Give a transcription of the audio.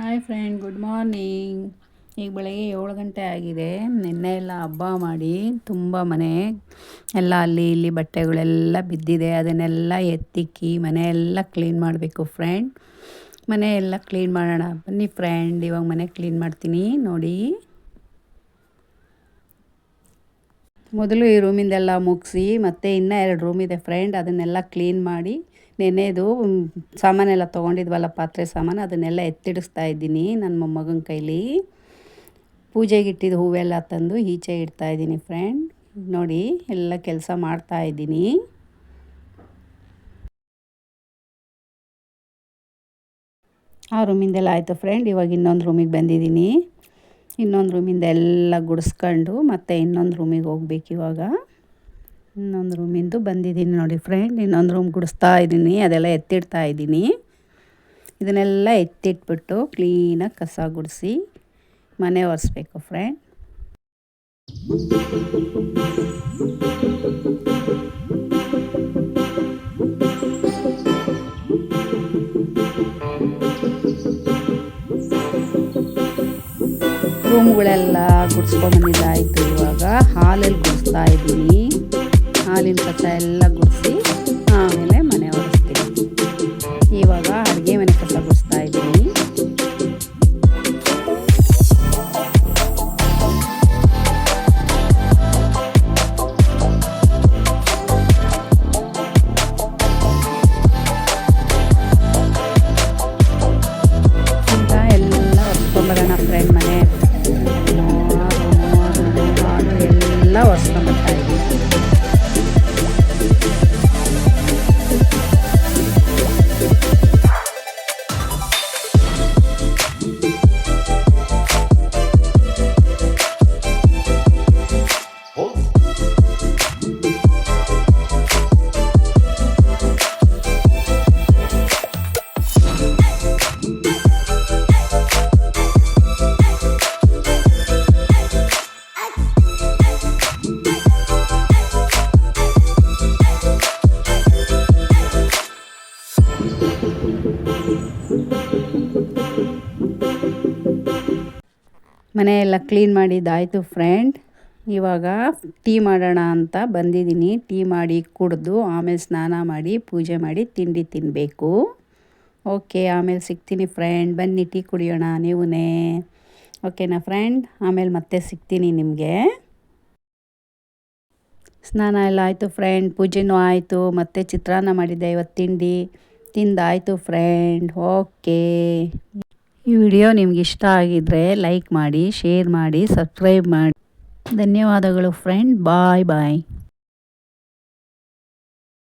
Hi friend good morning ಈಗ ಬೆಳಗ್ಗೆ ಏಳು ಗಂಟೆ ಆಗಿದೆ. ನಿನ್ನೆ ಎಲ್ಲ ಹಬ್ಬ ಮಾಡಿ ತುಂಬ ಮನೆ, ಎಲ್ಲ ಅಲ್ಲಿ ಇಲ್ಲಿ ಬಟ್ಟೆಗಳೆಲ್ಲ ಬಿದ್ದಿದೆ. ಅದನ್ನೆಲ್ಲ ಎತ್ತಿಕ್ಕಿ ಮನೆಯೆಲ್ಲ ಕ್ಲೀನ್ ಮಾಡಬೇಕು ಫ್ರೆಂಡ್ ಮನೆ ಎಲ್ಲ ಕ್ಲೀನ್ ಮಾಡೋಣ. ಬನ್ನಿ ಫ್ರೆಂಡ್ ಇವಾಗ ಮನೆ ಕ್ಲೀನ್ ಮಾಡ್ತೀನಿ. ನೋಡಿ. ಮೊದಲು ಈ ರೂಮಿಂದೆಲ್ಲ ಮುಗಿಸಿ, ಮತ್ತು ಇನ್ನೂ ಎರಡು ರೂಮ್ ಇದೆ ಫ್ರೆಂಡ್ ಅದನ್ನೆಲ್ಲ ಕ್ಲೀನ್ ಮಾಡಿ, ನೆನೆದು ಸಾಮಾನೆಲ್ಲ ತೊಗೊಂಡಿದ್ವಲ್ಲ ಪಾತ್ರೆ ಸಾಮಾನು, ಅದನ್ನೆಲ್ಲ ಎತ್ತಿಡಿಸ್ತಾ ಇದ್ದೀನಿ ನನ್ನ ಮೊಮ್ಮಗನ ಕೈಲಿ. ಪೂಜೆಗೆ ಇಟ್ಟಿದ್ದು ಹೂವೆಲ್ಲ ತಂದು ಈಚೆ ಇಡ್ತಾ ಇದ್ದೀನಿ ಫ್ರೆಂಡ್ ನೋಡಿ, ಎಲ್ಲ ಕೆಲಸ ಮಾಡ್ತಾ ಇದ್ದೀನಿ. ಆ ರೂಮಿಂದೆಲ್ಲ ಆಯಿತು ಫ್ರೆಂಡ್ ಇವಾಗ ಇನ್ನೊಂದು ರೂಮಿಗೆ ಬಂದಿದ್ದೀನಿ. ಇನ್ನೊಂದು ರೂಮಿಂದ ಎಲ್ಲ ಗುಡಿಸ್ಕೊಂಡು ಮತ್ತೆ ಇನ್ನೊಂದು ರೂಮಿಗೆ ಹೋಗ್ಬೇಕು ಇವಾಗ. ಇನ್ನೊಂದು ರೂಮಿಂದು ಬಂದಿದ್ದೀನಿ ನೋಡಿ ಫ್ರೆಂಡ್ ಇನ್ನೊಂದು ರೂಮ್ ಗುಡಿಸ್ತಾ ಇದ್ದೀನಿ, ಅದೆಲ್ಲ ಎತ್ತಿಡ್ತಾ ಇದ್ದೀನಿ. ಇದನ್ನೆಲ್ಲ ಎತ್ತಿಟ್ಬಿಟ್ಟು ಕ್ಲೀನಾಗಿ ಕಸ ಗುಡಿಸಿ ಮನೆ ಒರೆಸ್ಬೇಕು ಫ್ರೆಂಡ್ ರೂಮ್ಗಳೆಲ್ಲ ಗುಡಿಸ್ಕೊಂಬಂದಿದ್ದಾಯಿತು ಇವಾಗ. ಹಾಲಲ್ಲಿ ಗುಡಿಸ್ತಾ ಇದ್ದೀನಿ. ಹಾಲಿನ ಕಸ ಎಲ್ಲ ಗುಡಿಸಿ ಆಮೇಲೆ ಮನೆ ಒರೆಸ್ತೀನಿ. ಇವಾಗ ಅಡುಗೆ ಮನೆ ಕಸ ಗುಡಿಸ್ತಾ ಇದ್ದೀನಿ. ಎಲ್ಲ ಫ್ರೆಂಡ್ ಮನೆ. ಮನೆ ಎಲ್ಲ ಕ್ಲೀನ್ ಮಾಡಿದ್ದಾಯಿತು ಫ್ರೆಂಡ್. ಇವಾಗ ಟೀ ಮಾಡೋಣ ಅಂತ ಬಂದಿದ್ದೀನಿ. ಟೀ ಮಾಡಿ ಕುಡಿದು ಆಮೇಲೆ ಸ್ನಾನ ಮಾಡಿ ಪೂಜೆ ಮಾಡಿ ತಿಂಡಿ ತಿನ್ನಬೇಕು ಓಕೆ, ಆಮೇಲೆ ಸಿಗ್ತೀನಿ ಫ್ರೆಂಡ್. ಬನ್ನಿ ಟೀ ಕುಡಿಯೋಣ ನೀವೂ ಓಕೆನಾ ಫ್ರೆಂಡ್? ಆಮೇಲೆ ಮತ್ತೆ ಸಿಗ್ತೀನಿ ನಿಮಗೆ. ಸ್ನಾನ ಎಲ್ಲ ಆಯಿತು ಫ್ರೆಂಡ್. ಪೂಜೆನೂ ಆಯಿತು. ಮತ್ತೆ ಚಿತ್ರಾನ್ನ ಮಾಡಿದ್ದೆ ಇವತ್ತು ತಿಂಡಿ ತಿಂದಾಯಿತು ಫ್ರೆಂಡ್ ಓಕೆ ಈ ವಿಡಿಯೋ ನಿಮ್ಗೆ ಇಷ್ಟ ಆಗಿದ್ರೆ ಲೈಕ್ ಮಾಡಿ ಶೇರ್ ಮಾಡಿ ಸಬ್ಸ್ಕ್ರೈಬ್ ಮಾಡಿ. ಧನ್ಯವಾದಗಳು ಫ್ರೆಂಡ್ ಬಾಯ್ ಬಾಯ್